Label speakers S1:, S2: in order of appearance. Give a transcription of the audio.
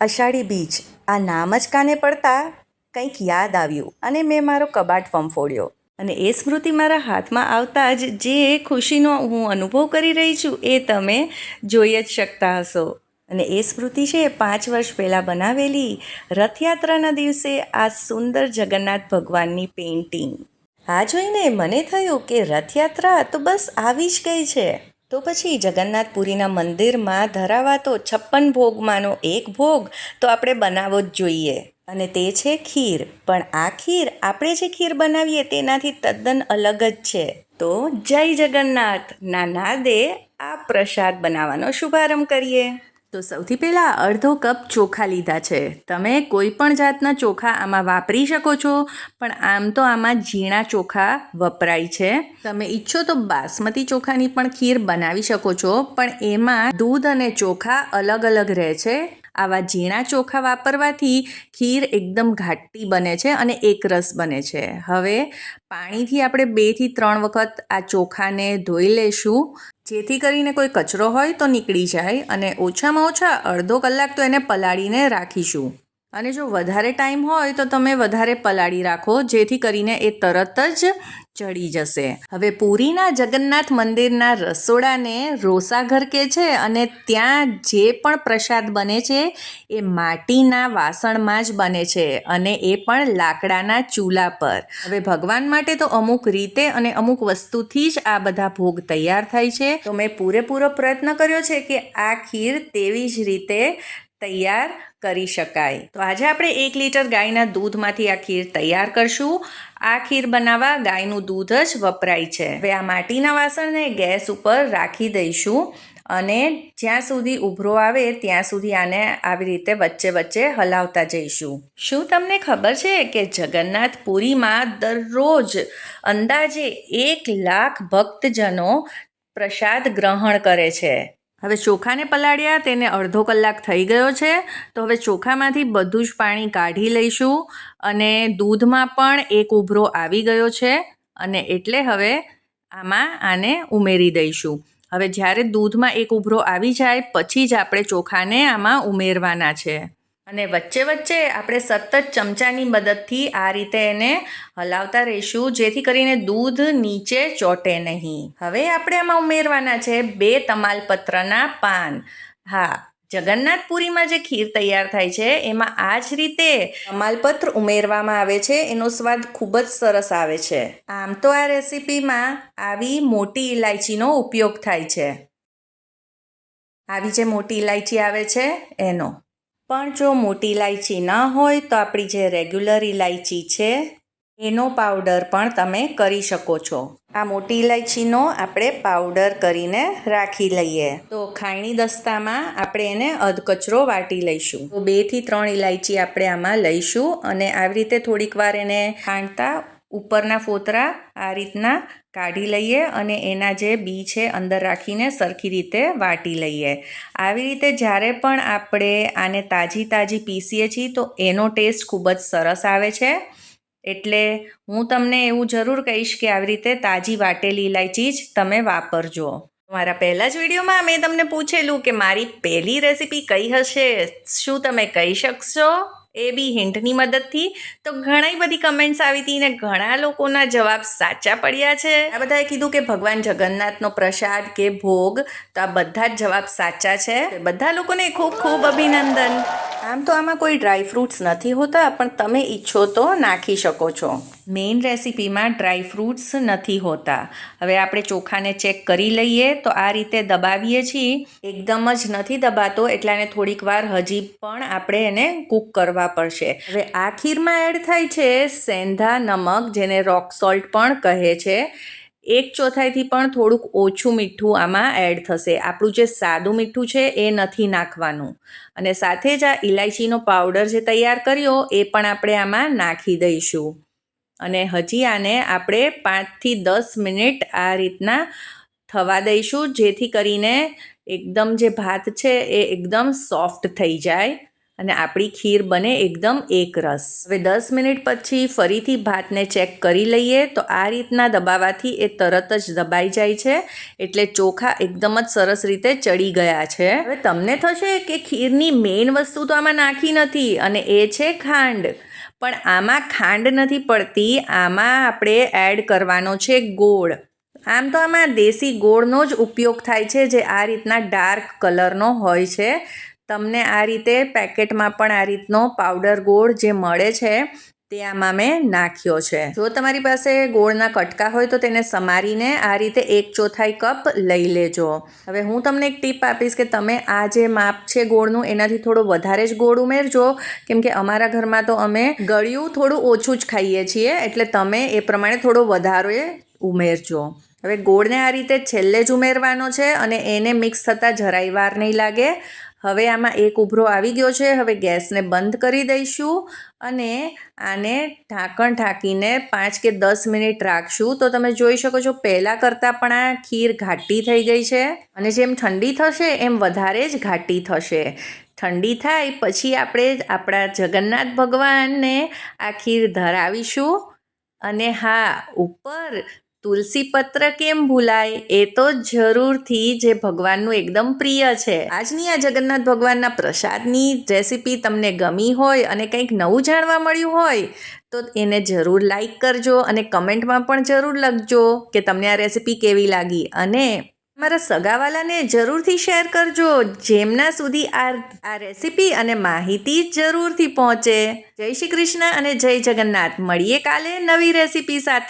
S1: અષાઢી beach. આ નામ જ કાને પડતા? કંઈક યાદ આવ્યું અને મેં મારો કબાટ ફંફોડ્યો અને એ સ્મૃતિ મારા હાથમાં આવતા જ જે ખુશીનો હું અનુભવ કરી રહી છું એ તમે જોઈ જ શકતા હશો. અને એ સ્મૃતિ છે પાંચ વર્ષ પહેલાં બનાવેલી રથયાત્રાના દિવસે આ સુંદર જગન્નાથ ભગવાનની પેઇન્ટિંગ આ જોઈને મને થયું કે રથયાત્રા તો બસ આવી જ ગઈ છે. તો પછી જગન્નાથપુરીના મંદિરમાં ધરાવાતો છપ્પન ભોગમાંનો એક ભોગ તો આપણે બનાવવો જ જોઈએ. અને તે છે ખીર. પણ આ ખીર આપણે જે ખીર બનાવીએ તેનાથી તદ્દન અલગ જ છે. તો જય જગન્નાથ. ના નાદે આ પ્રસાદ બનાવવાનો શુભારંભ કરીએ. તો સૌથી પહેલાં અડધો કપ ચોખા લીધા છે. તમે કોઈ પણ જાતના ચોખા આમાં વાપરી શકો છો, પણ આમ તો આમાં ઝીણા ચોખા વપરાય છે. તમે ઈચ્છો તો બાસમતી ચોખાની પણ ખીર બનાવી શકો છો, પણ એમાં દૂધ અને ચોખા અલગ અલગ રહે છે. આવા ઝીણા ચોખા વાપરવાથી ખીર એકદમ ઘાટી બને છે અને એકરસ બને છે. હવે પાણીથી આપણે બેથી ત્રણ વખત આ ચોખાને ધોઈ લેશું. જેથી કરીને કોઈ કચરો હોય તો નીકળી જાય અને ઓછામાં ઓછા અડધો કલાક તો એને પલાળીને રાખીશું. અને જો વધારે ટાઈમ હોય તો તમે વધારે પલાળી રાખો, જેથી કરીને એ તરત જ ચડી જશે. હવે પુરીના જગન્નાથ મંદિરના રસોડાને રોસાઘર કે છે અને ત્યાં જે પણ પ્રસાદ બને છે એ માટીના વાસણમાં જ બને છે અને એ પણ લાકડાના ચૂલા પર. હવે ભગવાન માટે તો અમુક રીતે અને અમુક વસ્તુથી જ આ બધા ભોગ તૈયાર થાય છે. તો મેં પૂરેપૂરો પ્રયત્ન કર્યો છે કે આ ખીર તેવી જ રીતે તૈયાર કરી શકાય. તો આજે આપણે એક લીટર ગાયના દૂધમાંથી આ ખીર તૈયાર કરશું. આ ખીર બનાવવા ગાયનું દૂધ જ વપરાય છે. હવે આ માટીના વાસણને ગેસ ઉપર રાખી દઈશું અને જ્યાં સુધી ઉભરો આવે ત્યાં સુધી આને આવી રીતે વચ્ચે વચ્ચે હલાવતા જઈશું. શું તમને ખબર છે કે જગન્નાથ પુરીમાં દરરોજ અંદાજે એક લાખ ભક્તજનો પ્રસાદ ગ્રહણ કરે છે? હવે ચોખાને પલાળ્યા, તેને અડધો કલાક થઈ ગયો છે. તો હવે ચોખામાંથી બધું જ પાણી કાઢી લઈશું અને દૂધમાં પણ એક ઉભરો આવી ગયો છે અને એટલે હવે આમાં આને ઉમેરી દઈશું. હવે જ્યારે દૂધમાં એક ઉભરો આવી જાય, પછી જ આપણે ચોખાને આમાં ઉમેરવાના છે. અને વચ્ચે વચ્ચે આપણે સતત ચમચાની મદદથી આ રીતે એને હલાવતા રહીશું, જેથી કરીને દૂધ નીચે ચોટે નહીં. હવે આપણે આમાં ઉમેરવાના છે બે તમાલપત્રના પાન. હા, જગન્નાથપુરીમાં જે ખીર તૈયાર થાય છે, એમાં આ જ રીતે તમાલપત્ર ઉમેરવામાં આવે છે, એનો સ્વાદ ખૂબ જ સરસ આવે છે. આમ તો આ રેસીપીમાં આવી મોટી ઇલાયચીનો ઉપયોગ થાય છે. આવી જે મોટી ઇલાયચી આવે છે, એનો. પણ જો મોટી ઇલાયચી ન હોય તો આપણી જે રેગ્યુલર ઇલાયચી છે, એનો પાવડર પણ તમે કરી શકો છો. આ મોટી ઇલાયચીનો આપણે પાવડર કરીને રાખી લઈએ. તો ખાયણી દસ્તામાં આપણે એને અધકચરો વાટી લઈશું. તો બેથી ત્રણ ઇલાયચી આપણે આમાં લઈશું અને આવી રીતે થોડીક વાર એને ખાંડતા ઉપરના ફોતરા આ રીતના કાઢી લઈએ અને એના જે બી છે અંદર રાખીને સરખી રીતે વાટી લઈએ. આવી રીતે જ્યારે પણ આપણે આને તાજી તાજી પીસીએ છીએ તો એનો ટેસ્ટ ખૂબ જ સરસ આવે છે. એટલે હું તમને એવું જરૂર કહીશ કે આવી રીતે તાજી વાટેલી ઇલાયચી જ તમે વાપરજો. મારા પહેલાં જ વિડીયોમાં મેં તમને પૂછેલું કે મારી પહેલી રેસીપી કઈ હશે? શું તમે કહી શકશો? એ બી હિન્ટની મદદથી. તો ઘણી બધી કમેન્ટ્સ આવી હતી ને ઘણા લોકોના જવાબ સાચા પડ્યા છે. આ બધાએ કીધું કે ભગવાન જગન્નાથનો પ્રસાદ કે ભોગ, તો આ બધા જ જવાબ સાચા છે. બધા લોકોને ખૂબ ખૂબ અભિનંદન. આમ તો આમાં કોઈ ડ્રાય ફ્રૂટ્સ નથી હોતા, પણ તમે ઈચ્છો તો નાખી શકો છો. મેઇન રેસિપીમાં ડ્રાય ફ્રૂટ્સ નથી હોતા. હવે આપણે ચોખાને ચેક કરી લઈએ તો આ રીતે દબાવીએ છીએ. એકદમ જ નથી દબાતો, એટલે આને થોડીક વાર હજી પણ આપણે એને કૂક કરવા પડશે. હવે આ ખીરમાં એડ થાય છે સેંધા નમક, જેને રોક સોલ્ટ પણ કહે છે. એક ચોથાઈથી પણ થોડુંક ઓછું મીઠું આમાં એડ થશે. આપણું જે સાદું મીઠું છે એ નથી નાખવાનું. અને સાથે જ આ ઇલાયચીનો પાવડર જે તૈયાર કર્યો એ પણ આપણે આમાં નાખી દઈશું. અને હજી આને આપણે પાંચથી દસ મિનિટ આ રીતના થવા દઈશું, જેથી કરીને એકદમ જે ભાત છે એ એકદમ સોફ્ટ થઈ જાય. અને આપણી ખીર બને એકદમ એકરસ હવે દસ મિનિટ પછી ફરીથી ભાતને ચેક કરી લઈએ તો આ રીતના દબાવવાથી એ તરત જ દબાઈ જાય છે, એટલે ચોખા એકદમ જ સરસ રીતે ચડી ગયા છે. હવે તમને થશે કે ખીરની મેઇન વસ્તુ તો આમાં નાખી નથી અને એ છે ખાંડ. પણ આમાં ખાંડ નથી પડતી, આમાં આપણે એડ કરવાનો છે ગોળ. આમ તો આમાં દેશી ગોળનો જ ઉપયોગ થાય છે, જે આ રીતના ડાર્ક કલરનો હોય છે. તમને આ રીતે પેકેટમાં પણ આ રીતનો પાવડર ગોળ જે મળે છે, તે આમાં મેં નાખ્યો છે. જો તમારી પાસે ગોળના કટકા હોય તો તેને સમારીને આ રીતે એક ચોથાઈ કપ લઈ લેજો. હવે હું તમને એક ટીપ આપીશ કે તમે આ જે માપ છે ગોળનું, એનાથી થોડો વધારે જ ગોળ ઉમેરજો. કેમ કે અમારા ઘરમાં તો અમે ગળ્યું થોડું ઓછું જ ખાઈએ છીએ, એટલે તમે એ પ્રમાણે થોડો વધારે ઉમેરજો. હવે ગોળને આ રીતે છેલ્લે જ ઉમેરવાનો છે અને એને મિક્સ થતાં જરાય વાર નહીં લાગે. હવે આમાં એક ઉભરો આવી ગયો છે. હવે ગેસને બંધ કરી દઈશું અને આને ઢાંકણ ઢાંકીને પાંચ કે દસ મિનિટ રાખશું. તો તમે જોઈ શકો છો, પહેલાં કરતાં પણ આ ખીર ઘાટી થઈ ગઈ છે અને જેમ ઠંડી થશે, એમ વધારે જ ઘાટી થશે. ઠંડી થાય પછી આપણે આપણા જગન્નાથ ભગવાનને આ ખીર ધરાવીશું અને હા, ઉપર તુલસી પત્ર કેમ ભૂલાય? એ તો જરૂરથી જે ભગવાનનું એકદમ પ્રિય છે. આજની આ જગન્નાથ ભગવાનના પ્રસાદની રેસીપી તમને ગમી હોય અને કંઈક નવું જાણવા મળ્યું હોય, તો એને જરૂર લાઈક કરજો અને કમેન્ટમાં પણ જરૂર લખજો કે તમને આ રેસીપી કેવી લાગી. અને મારા સગાવાલાને જરૂરથી શેર કરજો, જેમના સુધી આ આ રેસીપી અને માહિતી જરૂરથી પહોંચે. જય શ્રી કૃષ્ણ અને જય જગન્નાથ. મળીએ કાલે નવી રેસીપી સાથે.